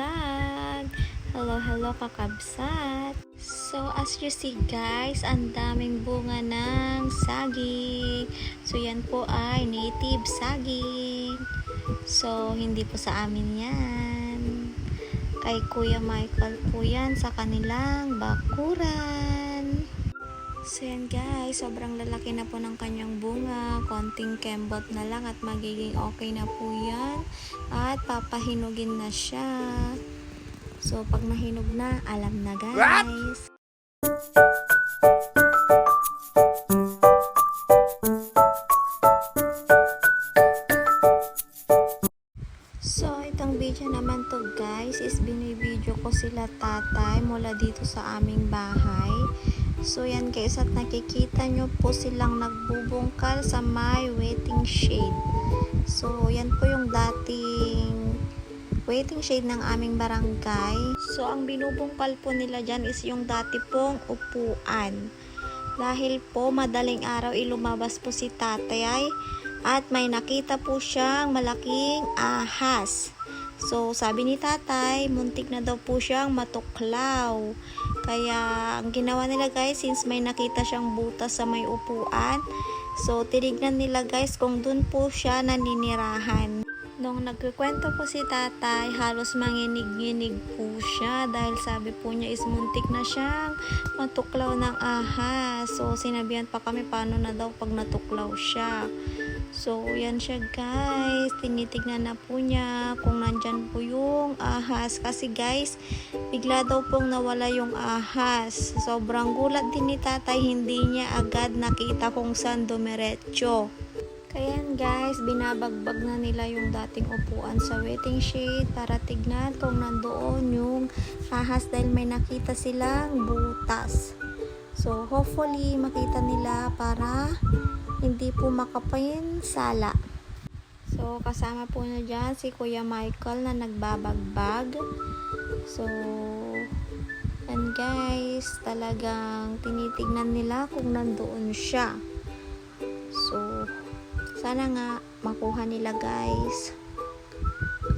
vlog! Hello, hello kakabsat! So, as you see guys, ang daming bunga ng saging. So, yan po ay native saging. So, hindi po sa amin yan. Kay Kuya Michael po yan sa kanilang bakuran. So yan guys, sobrang lalaki na po ng kanyang bunga. Konting kembot na lang at magiging okay na po yan. At papahinugin na siya. So pag nahinog na, alam na guys. So, itong video naman to guys is binibideo ko sila tatay mula dito sa aming bahay. So, yan guys at nakikita nyo po silang nagbubungkal sa my waiting shade. So, yan po yung dating waiting shade ng aming barangay. So, ang binubungkal po nila dyan is yung dati pong upuan. Dahil po madaling araw ilumabas po si tatay ay at may nakita po siyang malaking ahas. So, sabi ni tatay, muntik na daw po siyang matuklaw. Kaya, ang ginawa nila guys, since may nakita siyang butas sa may upuan, so, tinignan nila guys kung dun po siya naninirahan. Nung nagkikwento po si tatay, halos manginig-nginig po siya dahil sabi po niya is muntik na siyang matuklaw ng ahas. So, sinabihan pa kami paano na daw pag natuklaw siya. So, yan siya guys. Tinitignan na po niya kung nandyan po yung ahas. Kasi guys, bigla daw pong nawala yung ahas. Sobrang gulat din ni tatay. Hindi niya agad nakita kung saan dumiretso. Kaya guys, binabagbag na nila yung dating upuan sa waiting shade para tignan kung nandoon yung ahas dahil may nakita silang butas. So, hopefully, makita nila para hindi po makapayin sala. So, kasama po na dyan si Kuya Michael na nagbabagbag. So, and guys, talagang tinitignan nila kung nandoon siya. So, sana nga makuha nila guys.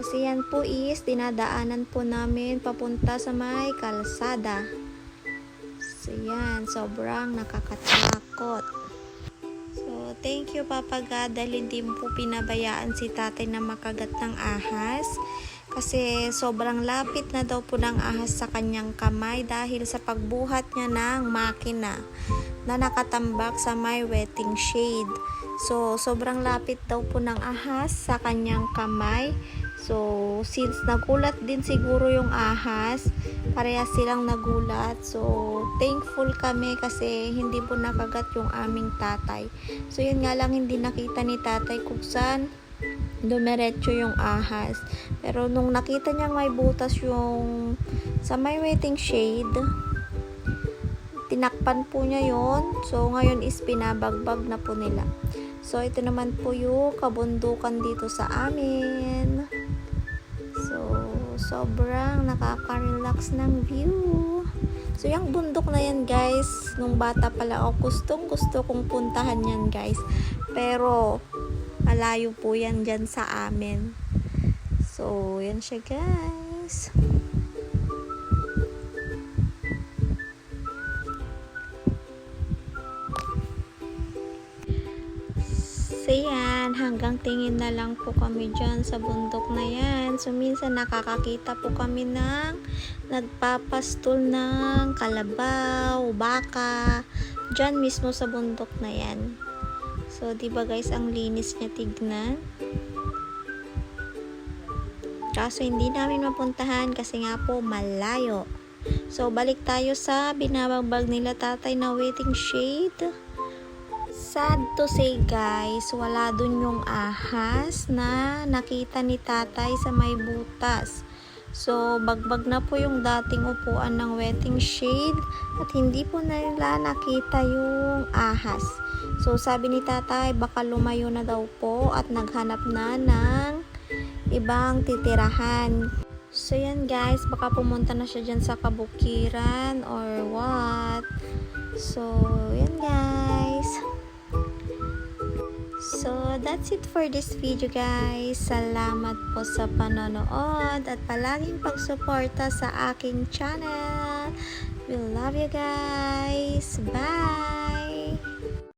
Kasi yan po is dinadaanan po namin papunta sa may kalsada. So, yan. Sobrang nakakatakot. So, thank you Papa God dahil hindi mo po pinabayaan si tatay na makagat ng ahas. Kasi sobrang lapit na daw po ng ahas sa kanyang kamay dahil sa pagbuhat niya ng makina na nakatambak sa may wetting shade. So, sobrang lapit daw po ng ahas sa kanyang kamay. So, since nagulat din siguro yung ahas, parehas silang nagulat. So, thankful kami kasi hindi po nakagat yung aming tatay. So, yun nga lang hindi nakita ni tatay kung saan dumiretso yung ahas. Pero nung nakita niya may butas yung sa may waiting shade, tinakpan po niya yon So, ngayon is pinabagbag na po nila. So, ito naman po yung kabundukan dito sa amin. So, sobrang nakaka-relax ng view. So, yung bundok na yan, guys, nung bata pala ako, gustong gusto kong puntahan yan, guys. Pero, malayo po yan dyan sa amin. So, yan siya, guys. Yan, hanggang tingin na lang po kami dyan sa bundok na yan. So minsan nakakakita po kami ng nagpapastol ng kalabaw, baka, dyan mismo sa bundok na yan. So di ba guys, ang linis niya tignan. Kaso hindi namin mapuntahan kasi nga po malayo. So balik tayo sa binabagbag nila tatay na waiting shade. Sad to say guys, wala dun yung ahas na nakita ni tatay sa may butas. So, bagbag na po yung dating upuan ng wetting shade at hindi po na nila nakita yung ahas. So, sabi ni tatay, baka lumayo na daw po at naghanap na ng ibang titirahan. So, yan guys, baka pumunta na siya dyan sa kabukiran or what. So, yan guys. So, that's it for this video guys. Salamat po sa panonood at palaging pagsuporta sa aking channel. We love you guys. Bye!